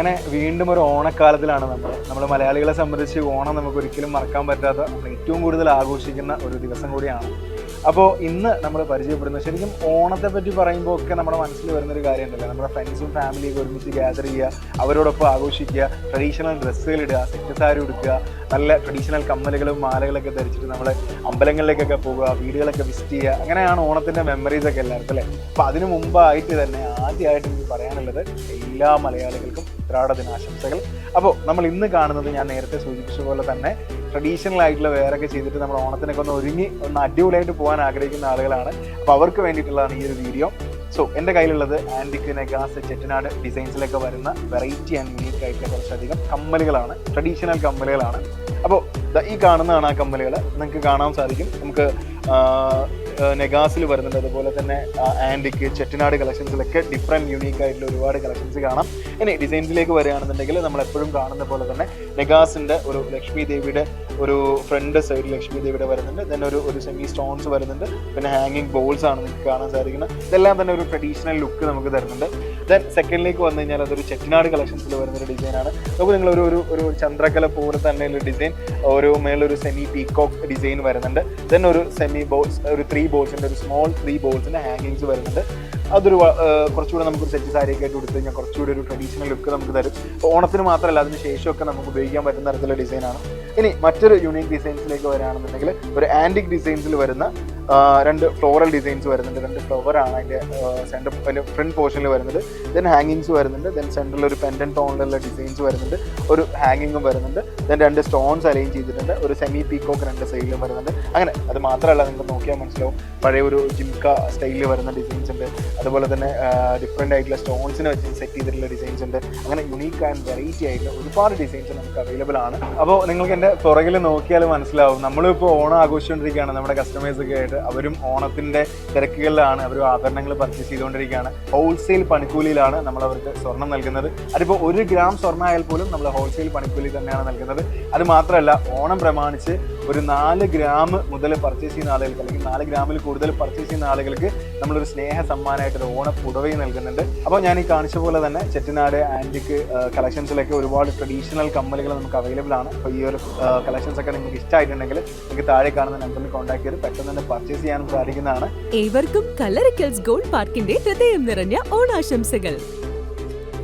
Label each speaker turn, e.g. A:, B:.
A: അങ്ങനെ വീണ്ടും ഒരു ഓണക്കാലത്തിലാണ് നമ്മൾ നമ്മൾ മലയാളികളെ സംബന്ധിച്ച് ഓണം നമുക്ക് ഒരിക്കലും മറക്കാൻ പറ്റാത്ത നമ്മൾ ഏറ്റവും കൂടുതൽ ആഘോഷിക്കുന്ന ഒരു ദിവസം കൂടിയാണ്. അപ്പോൾ ഇന്ന് നമ്മൾ പരിചയപ്പെടുന്നത് ശരിക്കും ഓണത്തെ പറ്റി പറയുമ്പോൾ ഒക്കെ നമ്മുടെ മനസ്സിൽ വരുന്നൊരു കാര്യം ഉണ്ടല്ലോ. നമ്മുടെ ഫ്രണ്ട്സും ഫാമിലിയൊക്കെ ഒരുമിച്ച് ഗ്യാദർ ചെയ്യുക അവരോടൊപ്പം ആഘോഷിക്കുക ട്രഡീഷണൽ ഡ്രസ്സുകൾ ഇടുക സെറ്റ് സാരി ഉടുക്കുക നല്ല ട്രഡീഷണൽ കമ്മലുകളും മാലകളൊക്കെ ധരിച്ചിട്ട് നമ്മൾ അമ്പലങ്ങളിലേക്കൊക്കെ പോകുക വീടുകളൊക്കെ വിസിറ്റ് ചെയ്യുക. അങ്ങനെയാണ് ഓണത്തിന്റെ മെമ്മറീസ് ഒക്കെ എല്ലാവർക്കും അല്ലേ? അപ്പോൾ അതിനു മുമ്പായിട്ട് തന്നെ ആദ്യമായിട്ട് എനിക്ക് പറയാനുള്ളത് എല്ലാ മലയാളികൾക്കും ഉത്രാട ദിനാശംസകൾ അപ്പോൾ നമ്മൾ ഇന്ന് കാണുന്നത് ഞാൻ നേരത്തെ സൂചിപ്പിച്ച പോലെ തന്നെ ട്രഡീഷണൽ ആയിട്ടുള്ള വേറൊക്കെ ചെയ്തിട്ട് നമ്മൾ ഓണത്തിനൊക്കെ ഒന്ന് ഒരുങ്ങി ഒന്ന് അടിപൊളിയായിട്ട് പോകാൻ ആഗ്രഹിക്കുന്ന ആളുകളാണ്. അപ്പോൾ അവർക്ക് വേണ്ടിയിട്ടുള്ളതാണ് ഈ ഒരു വീഡിയോ സോ എന്റെ കയ്യിലുള്ളത് ആന്റിക് നെഗാസ് ചെറ്റനാട് ഡിസൈൻസിലൊക്കെ വരുന്ന വെറൈറ്റി ആൻഡ് യൂണീക്ക് ആയിട്ടുള്ള കുറച്ചധികം കമ്മലുകളാണ്. ട്രഡീഷണൽ കമ്മലുകളാണ്. അപ്പോൾ ഈ കാണുന്നതാണ് ആ കമ്മലുകൾ നിങ്ങൾക്ക് കാണാൻ സാധിക്കും. നമുക്ക് നെഗാസിൽ വരുന്നുണ്ട്. അതുപോലെ തന്നെ ആന്റിക്ക് ചെട്ടിനാട് കളക്ഷൻസിലൊക്കെ ഡിഫറെന്റ് യൂണീക്ക് ആയിട്ടുള്ള ഒരുപാട് കളക്ഷൻസ് കാണാം. ഇനി ഡിസൈൻസിലേക്ക് വരികയാണെന്നുണ്ടെങ്കിൽ നമ്മൾ എപ്പോഴും കാണുന്ന പോലെ തന്നെ നെഗാസിന്റെ ഒരു ലക്ഷ്മി ദേവിയുടെ ഒരു ഫ്രണ്ട് സൈഡ് ലക്ഷ്മി ദേവിയുടെ വരുന്നുണ്ട്. ദെൻ ഒരു ഒരു സെമി സ്റ്റോൺസ് വരുന്നുണ്ട്. പിന്നെ ഹാങ്ങിങ് ബോൾസ് ആണ് നമുക്ക് കാണാൻ സാധിക്കുന്നത്. ഇതെല്ലാം തന്നെ ഒരു ട്രഡീഷണൽ ലുക്ക് നമുക്ക് തരുന്നുണ്ട്. ദെൻ സെക്കൻഡിലേക്ക് വന്നു കഴിഞ്ഞാൽ അതൊരു ചെട്ടിനാട് കളക്ഷൻസിൽ വരുന്നൊരു ഡിസൈനാണ് നമുക്ക് നിങ്ങൾ ഒരു ഒരു ചന്ദ്രകല പോലെ തന്നെ ഒരു ഡിസൈൻ ഒരു മേളൊരു സെമി പീകോക്ക് ഡിസൈൻ വരുന്നുണ്ട്. ദെൻ ഒരു സെമി ബോൾസ് ഒരു ത്രീ ബോൾസിന്റെ ഒരു സ്മോൾ ത്രീ ബോൾസിന്റെ ഹാങ്ങിങ്സ് വരുന്നുണ്ട്. അതൊരു കുറച്ചുകൂടെ നമുക്ക് സെറ്റ് സാരിയൊക്കെ ആയിട്ട് കൊടുത്തു കഴിഞ്ഞാൽ കുറച്ചുകൂടി ഒരു ട്രഡീഷണൽ ലുക്ക് നമുക്ക് തരും. ഓണത്തിന് മാത്രമല്ല അതിന് ശേഷമൊക്കെ നമുക്ക് ഉപയോഗിക്കാൻ പറ്റുന്ന തരത്തിലുള്ള ഡിസൈനാണ് ഇനി മറ്റൊരു യൂണിക് ഡിസൈൻസിലേക്ക് വരികയാണെന്നുണ്ടെങ്കിൽ ഒരു ആന്റിക് ഡിസൈൻസിൽ വരുന്ന രണ്ട് ഫ്ലോറൽ ഡിസൈൻസ് വരുന്നുണ്ട്. രണ്ട് ഫ്ലവർ ആണ് അതിന്റെ സെന്റർ അതിന്റെ ഫ്രണ്ട് പോർഷനിൽ വരുന്നത്. ദെൻ ഹാങ്ങിങ്സ് വരുന്നുണ്ട്. ദെൻ സെന്ററിൽ ഒരു പെൻഡൻ ടോണിലുള്ള ഡിസൈൻസ് വരുന്നുണ്ട്. ഒരു ഹാങ്ങിങ്ങും വരുന്നുണ്ട്. ദെൻ രണ്ട് സ്റ്റോൺസ് അറേഞ്ച് ചെയ്തിട്ടുണ്ട്. ഒരു സെമി പീക്കോക്ക് രണ്ട് സൈഡിലും വരുന്നുണ്ട്. അങ്ങനെ അത് മാത്രമല്ല നിങ്ങൾക്ക് നോക്കിയാൽ മനസ്സിലാവും. പഴയ ഒരു ജിംക സ്റ്റൈലിൽ വരുന്ന ഡിസൈൻസ് ഉണ്ട്. അതുപോലെ തന്നെ ഡിഫറെന്റ് ആയിട്ടുള്ള സ്റ്റോൺസിനെ വെച്ച് സെറ്റ് ചെയ്തിട്ടുള്ള ഡിസൈൻസ് ഉണ്ട്. അങ്ങനെ യുണീക്ക് ആൻഡ് വെറൈറ്റി ആയിട്ടുള്ള ഒരുപാട് ഡിസൈൻസ് നമുക്ക് അവൈലബിൾ ആണ്. അപ്പോൾ നിങ്ങൾക്ക് എന്റെ പുറകിൽ നോക്കിയാൽ മനസ്സിലാവും. നമ്മളിപ്പോൾ ഓണം ആഘോഷിച്ചുകൊണ്ടിരിക്കുകയാണ് നമ്മുടെ കസ്റ്റമേഴ്സ് ഒക്കെ ആയിട്ട് അവരും ഓണത്തിന്റെ തിരക്കുകളിലാണ് അവർ ആഭരണങ്ങൾ പർച്ചേസ് ചെയ്തുകൊണ്ടിരിക്കുകയാണ്. ഹോൾസെയിൽ പണിക്കൂലിയിലാണ് നമ്മൾ അവർക്ക് സ്വർണം നൽകുന്നത്. അതിപ്പോൾ ഒരു ഗ്രാം സ്വർണം ആയാൽ പോലും നമ്മൾ ഹോൾസെയിൽ പണിക്കൂലി തന്നെയാണ് നൽകുന്നത്. അത് മാത്രമല്ല ഓണം പ്രമാണിച്ച് ഒരു നാല് ഗ്രാം മുതൽ പർച്ചേസ് ചെയ്യുന്ന ആളുകൾക്ക് അല്ലെങ്കിൽ നാല് ഗ്രാമിൽ കൂടുതൽ പർച്ചേസ് ചെയ്യുന്ന ആളുകൾക്ക് നമ്മളൊരു സ്നേഹ സമ്മാനമായിട്ട് ഒരു ഓണ പുടവയും നൽകുന്നുണ്ട്. അപ്പോൾ ഞാൻ ഈ കാണിച്ച പോലെ തന്നെ ചെട്ടിനാട് ആന്റിക് കളക്ഷൻസിലൊക്കെ ഒരുപാട് ട്രഡീഷണൽ കമ്മലുകൾ നമുക്ക് അവൈലബിൾ ആണ്. അപ്പോൾ ഈ ഒരു കളക്ഷൻസ് ഒക്കെ നിങ്ങൾക്ക് ഇഷ്ടമായിട്ടുണ്ടെങ്കിൽ നിങ്ങൾക്ക് താഴെ കാണുന്ന നമ്പറിൽ കോൺടാക്ട് ചെയ്ത് പെട്ടെന്ന് തന്നെ പർച്ചേസ് ചെയ്യാനും സാധിക്കുന്നതാണ്.
B: ഏവർക്കും കല്ലറിക്കൽസ് ഗോൾഡ് പാർക്കിന്റെ ഹൃദയം നിറഞ്ഞ ഓണാശംസകൾ.